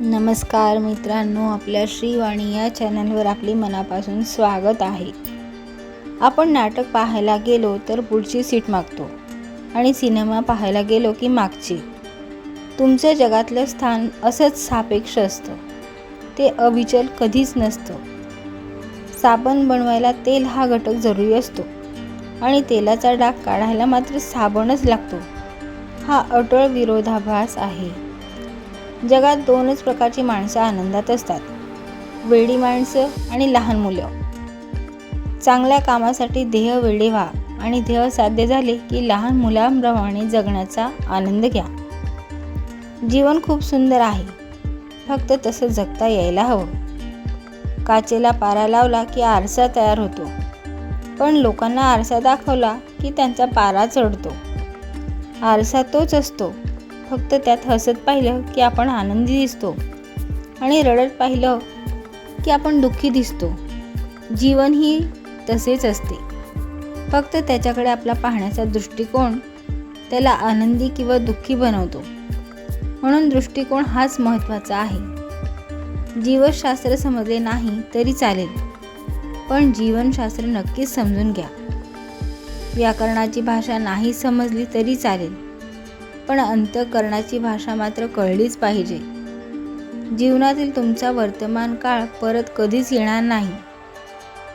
नमस्कार मित्रांनो आपल्या श्रीवाणी या चॅनलवर आपली मनापासून स्वागत आहे. आपण नाटक पाहायला गेलो तर पुढची सीट मागतो आणि सिनेमा पाहायला गेलो की मागची. तुमचं जगातलं स्थान असंच सापेक्ष असतं. ते अविचल कधीच नसतं. साबण बनवायला तेल हा घटक जरुरी असतो आणि तेलाचा डाग काढायला मात्र साबणच लागतो. हा अटळ विरोधाभास आहे. जगात दोनच प्रकारची माणसं आनंदात असतात. वेडी माणसं आणि लहान मुलं. चांगल्या कामासाठी देह वेडे व्हा आणि ध्येय साध्य झाले की लहान मुलांप्रमाणे जगण्याचा आनंद घ्या. जीवन खूप सुंदर आहे. फक्त तसं जगता यायला हवं. काचेला पारा लावला की आरसा तयार होतो. पण लोकांना आरसा दाखवला की त्यांचा पारा चढतो. आरसा तोच असतो. फक्त त्यात हसत पाहिलं की आपण आनंदी दिसतो. आणि रडत पाहिलं की आपण दुःखी दिसतो. जीवन ही तसेच असते. फक्त त्याच्याकडे आपला पाहण्याचा दृष्टिकोन त्याला आनंदी किंवा दुःखी बनवतो. म्हणून दृष्टिकोन हाच महत्त्वाचा आहे. जीवशास्त्र समजले नाही तरी चालेल. पण जीवनशास्त्र नक्कीच समजून घ्या. व्याकरणाची भाषा नाही समजली तरी चालेल. पण अंतकरणाची भाषा मात्र कळलीच पाहिजे. जीवनातील तुमचा वर्तमान काळ परत कधीच येणार नाही.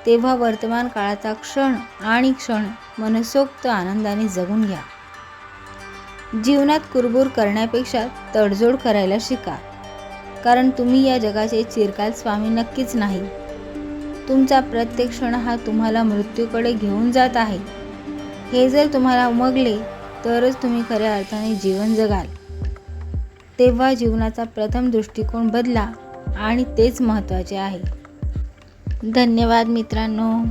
तेव्हा वर्तमान काळाचा क्षण आणि क्षण मनसोक्त आनंदाने जगून घ्या. जीवनात कुरबुर करण्यापेक्षा तडजोड करायला शिका. कारण तुम्ही या जगाचे चिरकाल स्वामी नक्कीच नाही. तुमचा प्रत्येक क्षण हा तुम्हाला मृत्यूकडे घेऊन जात आहे. हे जर तुम्हाला उमगले तरच तुम्ही खऱ्या अर्थाने जीवन जगाल. तेव्हा जीवनाचा प्रथम दृष्टिकोन बदला आणि तेच महत्त्वाचे आहे. धन्यवाद मित्रांनो.